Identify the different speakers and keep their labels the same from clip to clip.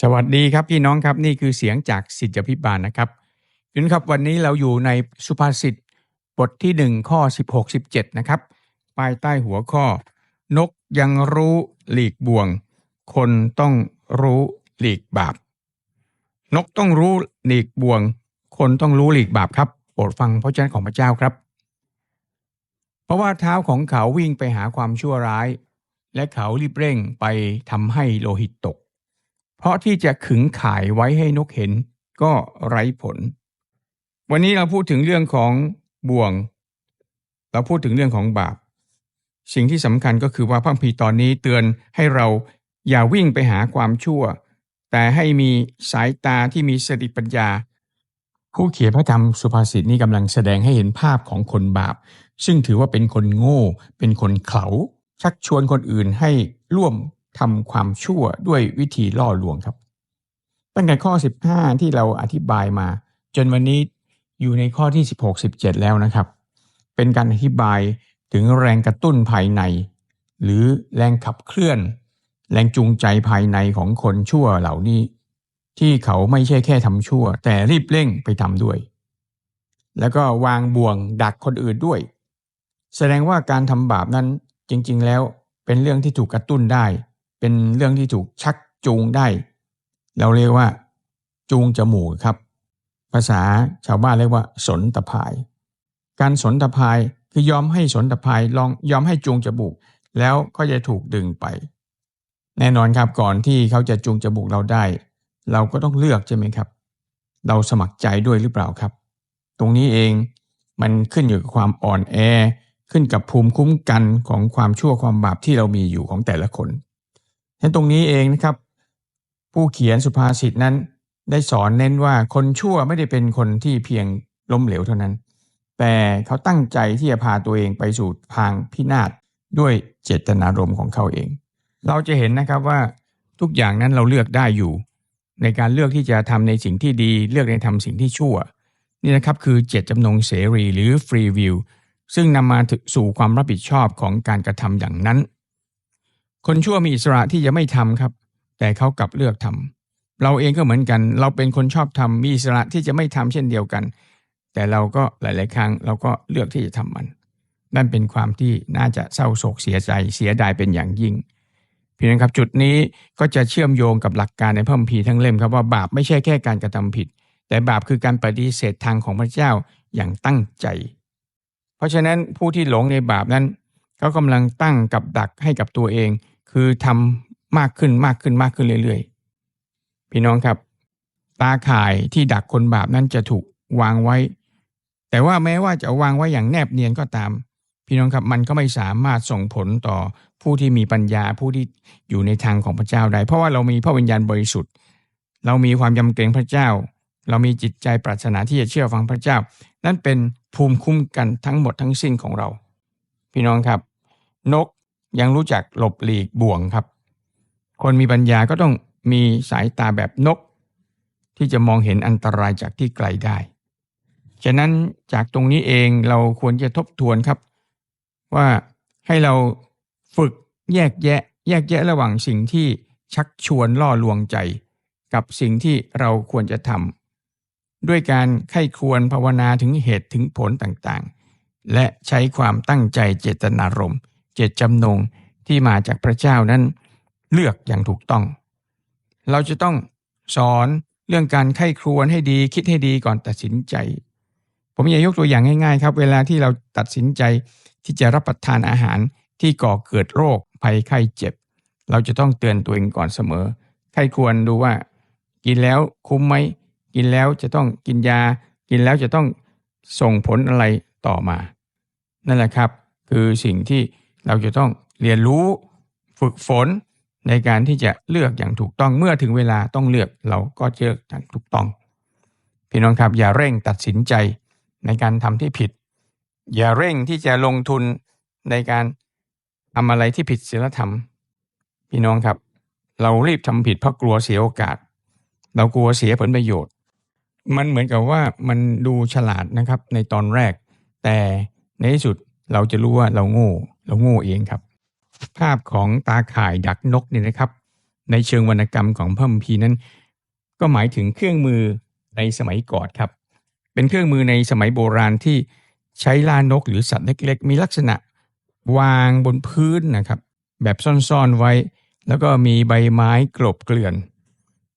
Speaker 1: สวัสดีครับพี่น้องครับนี่คือเสียงจากสิทธิพิบาลนะครับพี่น้องครับวันนี้เราอยู่ในสุภาษิตบทที่ 1 ข้อ 16 17 นะครับภายใต้หัวข้อ นกยังรู้หลีกบ่วง คนต้องรู้หลีกบาป นกต้องรู้หลีกบ่วง คนต้องรู้หลีกบาปครับโปรดฟังพระเจ้าของพระเจ้าครับ เพราะว่าเท้าของเขาวิ่งไปหาความชั่วร้าย และเขารีบเร่งไปทำให้โลหิตตก เพราะที่จะขึงข่ายไว้ให้นกเห็นก็ไร้ผล วันนี้เราพูดถึงเรื่องของบ่วง เราพูดถึงเรื่องของบาป สิ่งที่สำคัญก็คือว่าพระคัมภีตอนนี้เตือนให้เราอย่าวิ่งไปหาความชั่ว แต่ให้มีสายตาที่มีสติปัญญา ผู้เขียนพระธรรมสุภาษิตนี้กำลังแสดงให้เห็นภาพของคนบาป ซึ่งถือว่าเป็นคนโง่ เป็นคนเขลาชักชวนคนอื่นให้ร่วม ทำความชั่วด้วยวิธีล่อลวงครับ ตั้งแต่ข้อ 15 ที่เราอธิบายมา จนวันนี้อยู่ในข้อที่ 16 17 แล้วนะครับ เป็นการอธิบายถึงแรงกระตุ้นภายใน หรือแรงขับเคลื่อน แรงจูงใจภายในของคนชั่วเหล่านี้ ที่เขาไม่ใช่แค่ทำชั่ว แต่รีบเร่งไปทำด้วย แล้วก็วางบ่วงดักคนอื่นด้วย แสดงว่าการทำบาปนั้นจริง ๆ แล้วเป็นเรื่องที่ถูกกระตุ้นได้ เป็นเรื่องที่ถูกชักจูงได้ เราเรียกว่า จูงจมูกครับ ภาษาชาวบ้านเรียกว่า สนตะพาย การสนตะพายคือยอมให้สนตะพายลองยอมให้จูงจมูก แล้วก็จะถูกดึงไป แน่นอนครับก่อนที่เขาจะจูงจมูกเราได้ เราก็ต้องเลือกใช่ไหมครับ เราสมัครใจด้วยหรือเปล่าครับ ตรงนี้เองมันขึ้นอยู่กับความอ่อนแอ ขึ้นกับภูมิคุ้มกันของความชั่วความบาปที่เรามีอยู่ของแต่ละคน ฉะนั้นตรงนี้เองนะครับ ผู้เขียนสุภาษิตนั้น ได้สอนเน้นว่าคนชั่วไม่ได้เป็นคนที่เพียงล้มเหลวเท่านั้น แต่เขาตั้งใจที่จะพาตัวเองไปสู่ทางพินาศด้วยเจตนารมณ์ของเขาเอง เราจะเห็นนะครับว่าทุกอย่างนั้นเราเลือกได้อยู่ ในการเลือกที่จะทำในสิ่งที่ดี เลือกในทำสิ่งที่ชั่ว นี่นะครับคือเจตจำนงเสรีหรือ free will ซึ่งนำมาถึงสู่ความรับผิดชอบของการกระทำอย่างนั้น คนชั่วมีอิสระที่จะไม่ทำครับ แต่เขากลับเลือกทำเราเองก็เหมือนกัน เราเป็นคนชอบทำมีอิสระที่จะไม่ทำเช่นเดียวกัน แต่เราก็หลาย ๆ ครั้งเราก็เลือกที่จะทำมัน นั่นเป็นความที่น่าจะเศร้าโศกเสียใจเสียดายเป็นอย่างยิ่งพี่น้องครับจุดนี้ก็จะเชื่อมโยงกับหลักการในพระคัมภีร์ทั้งเล่มครับว่าบาปไม่ใช่แค่การกระทำผิด แต่บาปคือการปฏิเสธทางของพระเจ้าอย่างตั้งใจ เพราะฉะนั้นผู้ที่หลงในบาปนั้นเขากำลังตั้งกับดักให้กับตัวเอง คือทำมากขึ้นมากขึ้นมากขึ้นเรื่อยๆ พี่น้องครับ ตาข่ายที่ดักคนบาปนั้นจะถูกวางไว้ แต่ว่าแม้ว่าจะวางไว้อย่างแนบเนียนก็ตาม พี่น้องครับมันก็ไม่สามารถส่งผลต่อผู้ที่มีปัญญาผู้ที่อยู่ในทางของพระเจ้าได้ เพราะว่าเรามีพระวิญญาณบริสุทธิ์ เรามีความยำเกรงพระเจ้า เรามีจิตใจปรารถนาที่จะเชื่อฟังพระเจ้า นั่นเป็นภูมิคุ้มกันทั้งหมดทั้งสิ้นของเรา พี่น้องครับ นก ยังรู้จักหลบหลีกบ่วงครับ คนมีปัญญาก็ต้องมีสายตาแบบนก ที่จะมองเห็นอันตรายจากที่ไกลได้ ฉะนั้นจากตรงนี้เองเราควรจะทบทวนครับ ว่าให้เราฝึกแยกแยะ แยกแยะระหว่างสิ่งที่ชักชวนล่อลวงใจ กับสิ่งที่เราควรจะทำด้วยการไข้ควรภาวนาถึงเหตุถึงผลต่างๆ และใช้ความตั้งใจเจตนารมณ์ เจตจำนงที่มาจากพระเจ้านั้นเลือกอย่างถูกต้อง เราจะต้องสอนเรื่องการไข้ครวญให้ดีคิดให้ดีก่อนตัดสินใจ ผมอยากยกตัวอย่างง่ายๆ ครับ เวลาที่เราตัดสินใจที่จะรับประทานอาหารที่ก่อเกิดโรคภัยไข้เจ็บ เราจะต้องเตือนตัวเองก่อนเสมอไข้ควรดูว่า กินแล้วคุ้มไหมกินแล้วจะต้องกินยา กินแล้วจะต้องส่งผลอะไรต่อมา นั่นแหละครับ คือสิ่งที่ เราจะต้องเรียนรู้ฝึกฝนในการที่จะเลือกอย่างถูกต้องเมื่อถึงเวลาต้องเลือกเราก็เลือกอย่างถูกต้อง พี่น้องครับอย่าเร่งตัดสินใจในการทำที่ผิด อย่าเร่งที่จะลงทุนในการทำอะไรที่ผิดศีลธรรม พี่น้องครับ เรารีบทำผิดเพราะกลัวเสียโอกาส เรากลัวเสียผลประโยชน์ มันเหมือนกับว่ามันดูฉลาดนะครับในตอนแรก แต่ในที่สุดเราจะรู้ว่าเราโง่ เราโง่เองครับ ภาพของตาข่ายดักนกเนี่ยนะครับ ในเชิงวรรณกรรมของพระมภีนั้น ก็หมายถึงเครื่องมือในสมัยก่อนครับ เป็นเครื่องมือในสมัยโบราณที่ใช้ล่านกหรือสัตว์เล็กๆ มีลักษณะวางบนพื้นนะครับ แบบซ่อนๆไว้ แล้วก็มีใบไม้กลบเกลื่อน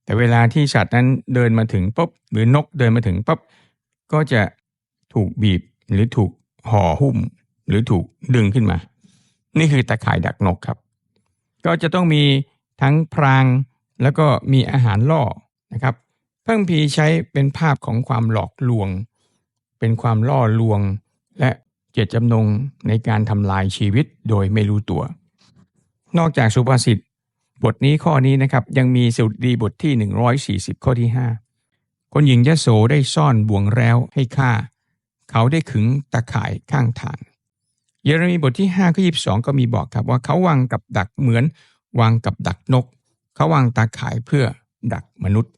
Speaker 1: แต่เวลาที่สัตว์นั้นเดินมาถึงปุ๊บหรือนกเดินมาถึงปุ๊บก็จะถูกบีบหรือถูกห่อหุ้ม หรือถูกดึงขึ้นมา นี่คือตะข่ายดักนกครับ ก็จะต้องมีทั้งพรางแล้วก็มีอาหารล่อนะครับเพิ่งพีใช้เป็นภาพของความหลอกลวง เป็นความล่อลวง และเจตจำนงในการทำลายชีวิตโดยไม่รู้ตัว นอกจากสุภาษิตบทนี้ข้อนี้นะครับยังมีสุดีบทที่ 140 ข้อที่ 5 คนหญิงยโสได้ซ่อนบ่วงแล้วให้ฆ่าเขาได้ขึงตะข่ายข้างทาง เยเรมีบทที่5ข้อ22 ก็มีบอกครับว่าเขาวางกับดักเหมือนวางกับดักนก เขาวางตาข่ายเพื่อดักมนุษย์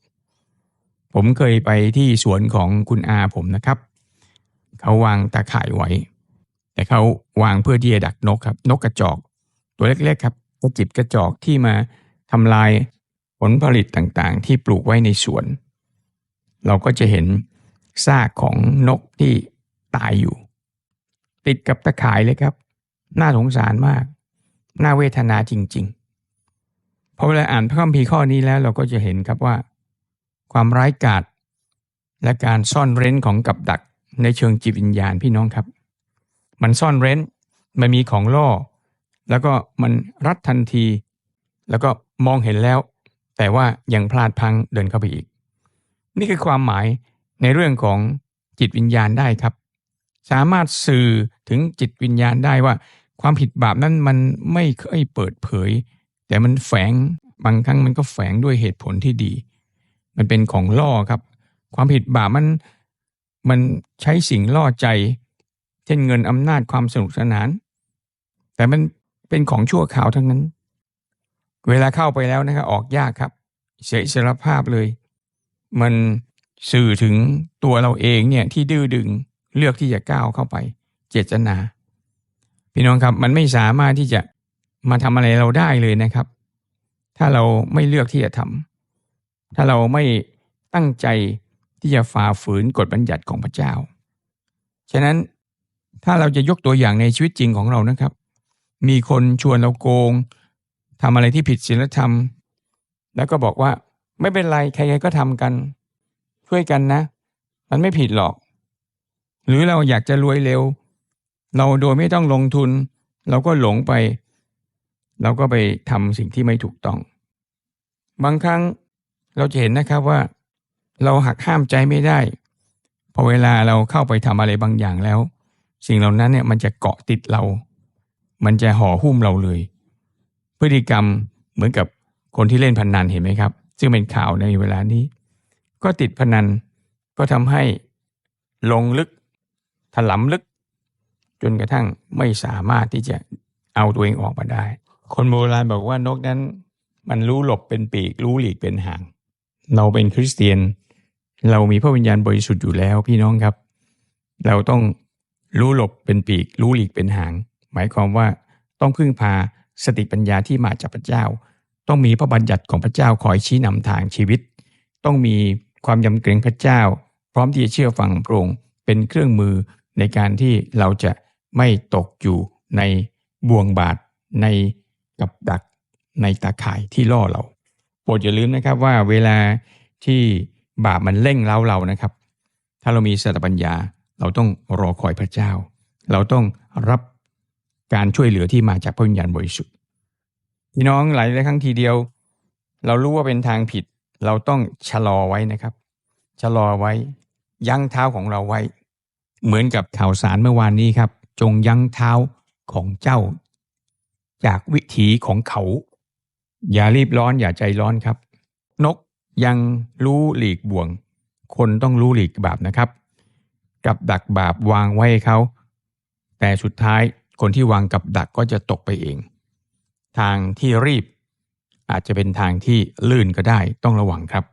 Speaker 1: ผมเคยไปที่สวนของคุณอาผมนะครับ เขาวางตาข่ายไว้ แต่เขาวางเพื่อที่จะดักนกครับ นกกระจอก ตัวเล็กๆครับกระจิบกระจอกที่มาทำลายผลผลิตต่างๆ ที่ปลูกไว้ในสวน เราก็จะเห็นซากของนกที่ตายอยู่ ติดกับตะข่ายเลยครับ น่าสงสารมาก น่าเวทนาจริงๆพอเวลาอ่านพระคัมภีร์ข้อนี้แล้วเราก็จะเห็นครับว่า ความร้ายกาจและการซ่อนเร้นของกับดักในเชิงจิตวิญญาณพี่น้องครับ มันซ่อนเร้น มันมีของล่อ แล้วก็มันรัดทันที แล้วก็มองเห็นแล้ว แต่ว่ายังพลาดพังเดินเข้าไปอีก นี่คือความหมายในเรื่องของจิตวิญญาณได้ครับ สามารถสื่อถึงจิตวิญญาณได้ว่า ความผิดบาปนั้นมันไม่เคยเปิดเผย แต่มันแฝงบางครั้งมันก็แฝงด้วยเหตุผลที่ดี มันเป็นของล่อครับ ความผิดบาปมันมันใช้สิ่งล่อใจ เช่นเงินอำนาจความสนุกสนาน แต่มันเป็นของชั่วข่าวทั้งนั้น เวลาเข้าไปแล้วนะครับออกยากครับ เสียอิสรภาพเลย มันสื่อถึงตัวเราเองเนี่ยที่ดื้อดึง เลือกที่จะก้าวเข้าไป เจตนา พี่น้องครับมันไม่สามารถที่จะมาทำอะไรเราได้เลยนะครับ ถ้าเราไม่เลือกที่จะทำถ้าเราไม่ตั้งใจที่จะฝ่าฝืนกฎบัญญัติของพระเจ้า ฉะนั้นถ้าเราจะยกตัวอย่างในชีวิตจริงของเรานะครับ มีคนชวนเราโกงทำอะไรที่ผิดศีลธรรม แล้วก็บอกว่าไม่เป็นไรใครๆก็ทำกัน ช่วยกันนะ มันไม่ผิดหรอก หรือเราอยากจะรวยเร็ว เราโดยไม่ต้องลงทุน เราก็หลงไป เราก็ไปทำสิ่งที่ไม่ถูกต้อง บางครั้งเราจะเห็นนะครับว่า เราหักห้ามใจไม่ได้พอเวลาเราเข้าไปทำอะไรบางอย่างแล้ว สิ่งเหล่านั้นเนี่ยมันจะเกาะติดเรา มันจะห่อหุ้มเราเลย พฤติกรรมเหมือนกับคนที่เล่นพนนันเห็นไหมครับ ซึ่งเป็นข่าวในเวลานี้ ก็ติดพนันก็ทำให้ลงลึก ถลำลึก จนกระทั่งไม่สามารถที่จะเอาตัวเองออกมาได้ คนโบราณบอกว่านกนั้น มันรู้หลบเป็นปีกรู้หลีกเป็นหาง เราเป็นคริสเตียน เรามีพระวิญญาณบริสุทธิ์อยู่แล้วพี่น้องครับ เราต้องรู้หลบเป็นปีก รู้หลีกเป็นหาง หมายความว่าต้องพึ่งพาสติปัญญาที่มาจากพระเจ้า ต้องมีพระบัญญัติของพระเจ้าคอยชี้นำทางชีวิต ต้องมีความยำเกรงพระเจ้า พร้อมที่จะเชื่อฟังพระองค์เป็นเครื่องมือ ในการที่เราจะไม่ตกอยู่ในบ่วงบาดในกับดักในตาข่ายที่ล่อเราโปรดอย่าลืมนะครับว่าเวลาที่บาปมันเร่งเร้าเรานะครับ ถ้าเรามีสติปัญญา เราต้องรอคอยพระเจ้า เราต้องรับการช่วยเหลือที่มาจากพระวิญญาณบริสุทธิ์พี่น้องหลายหลายครั้งทีเดียว เรารู้ว่าเป็นทางผิด เราต้องชะลอไว้นะครับ ชะลอไว้ ยั้งเท้าของเราไว้ เหมือนกับข่าวสารเมื่อวานนี้ครับ จงยั้งเท้าของเจ้า จากวิถีของเขา อย่ารีบร้อนอย่าใจร้อนครับ นกยังรู้หลีกบ่วง คนต้องรู้หลีกบาปนะครับ กับดักบาปวางไว้เขา แต่สุดท้ายคนที่วางกับดักก็จะตกไปเอง ทางที่รีบ อาจจะเป็นทางที่ลื่นก็ได้ต้องระวังครับ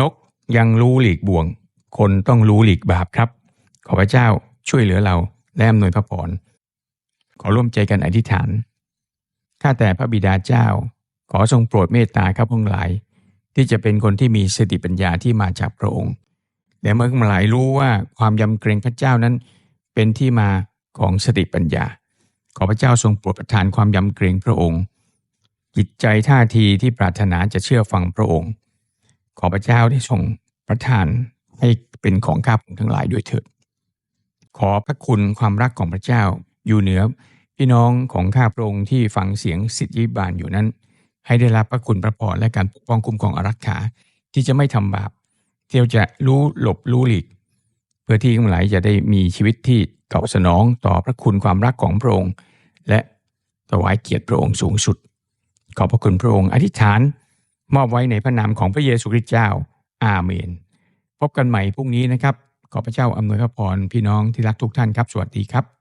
Speaker 1: นกยังรู้หลีกบ่วง คนต้องรู้หลีกบาปครับ ขอพระเจ้าช่วยเหลือเราและอำนวยพระพรขอร่วมใจกันอธิษฐาน ข้าแต่พระบิดาเจ้า ขอทรงโปรดเมตตาข้าพงหลาย ที่จะเป็นคนที่มีสติปัญญาที่มาจากพระองค์ และเมื่อข้าพงหลายรู้ว่าความยำเกรงพระเจ้านั้น เป็นที่มาของสติปัญญา ขอพระเจ้าทรงโปรดประทานความยำเกรงพระองค์ จิตใจท่าทีที่ปรารถนาจะเชื่อฟังพระองค์ ขอพระเจ้าได้ทรงประทานให้เป็นของข้าพงทั้งหลายด้วยเถิด ขอพระคุณความรักของพระเจ้า อยู่เหนือพี่น้องของข้าพระองค์ที่ฟังเสียงสิทธิบาลอยู่นั้น ให้ได้รับพระคุณพระพรและการปกป้องคุ้มครองอารักขาที่จะไม่ทำบาปเที่ยวจะรู้หลบรู้หลีก เพื่อที่ทั้งหลายจะได้มีชีวิตที่ตอบสนองต่อพระคุณความรักของพระองค์ และถวายเกียรติพระองค์สูงสุด ขอบพระคุณพระองค์อธิษฐาน มอบไว้ในพระนามของพระเยซูคริสต์เจ้า อาเมน พบกันใหม่พรุ่งนี้นะครับ ขอพระเจ้าอำนวยพระพรพี่น้องที่รักทุกท่านครับ สวัสดีครับ